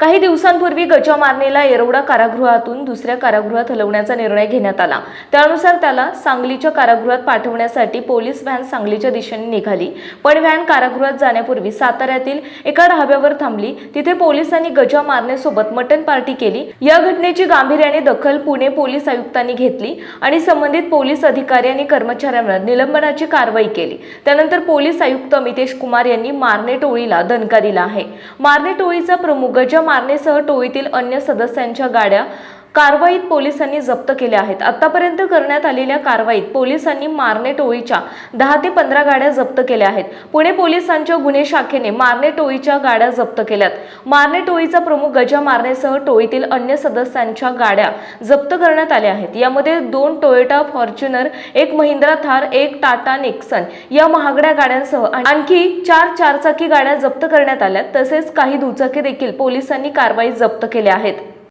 काही दिवसांपूर्वी गजा मारणेला येरवडा कारागृहातून दुसऱ्या कारागृहात हलवण्याचा निर्णय घेण्यात आला. त्यानुसार त्याला सांगलीच्या कारागृहात पाठवण्यासाठी पोलीस व्हॅन सांगलीच्या दिशेने निघाली. पण व्हॅन कारागृहात जाण्यापूर्वी साताऱ्यातील एका ढाब्यावर थांबली. तिथे पोलिसांनी गजा मारण्यासोबत मटण पार्टी केली. या घटनेची गांभीर्याने दखल पुणे पोलीस आयुक्तांनी घेतली आणि संबंधित पोलीस अधिकारी आणि कर्मचाऱ्यांवर निलंबनाची कारवाई केली. त्यानंतर पोलीस आयुक्त अमितेश कुमार यांनी मारणे टोळीला दणका दिला आहे. मारणे टोळीचा प्रमुख गजा मारणेसह टोळीतील अन्य सदस्यांच्या गाड्या कारवाईत पोलिसांनी जप्त केल्या आहेत. आतापर्यंत करण्यात आलेल्या कारवाईत पोलिसांनी मारणे टोळीच्या दहा ते पंधरा गाड्या जप्त केल्या आहेत. पुणे पोलिसांच्या गुन्हे शाखेने मारणे टोळीच्या गाड्या जप्त केल्यात. मारणे टोळीचा प्रमुख गजा मारनेसह टोळीतील अन्य सदस्यांच्या गाड्या जप्त करण्यात आल्या आहेत. यामध्ये दोन टोयोटा फॉर्च्युनर एक महिंद्रा थार एक टाटा नेक्सन या महागड्या गाड्यांसह आणखी चार चारचाकी गाड्या जप्त करण्यात आल्या तसेच काही दुचाकी देखील पोलिसांनी कारवाई जप्त केल्या आहेत.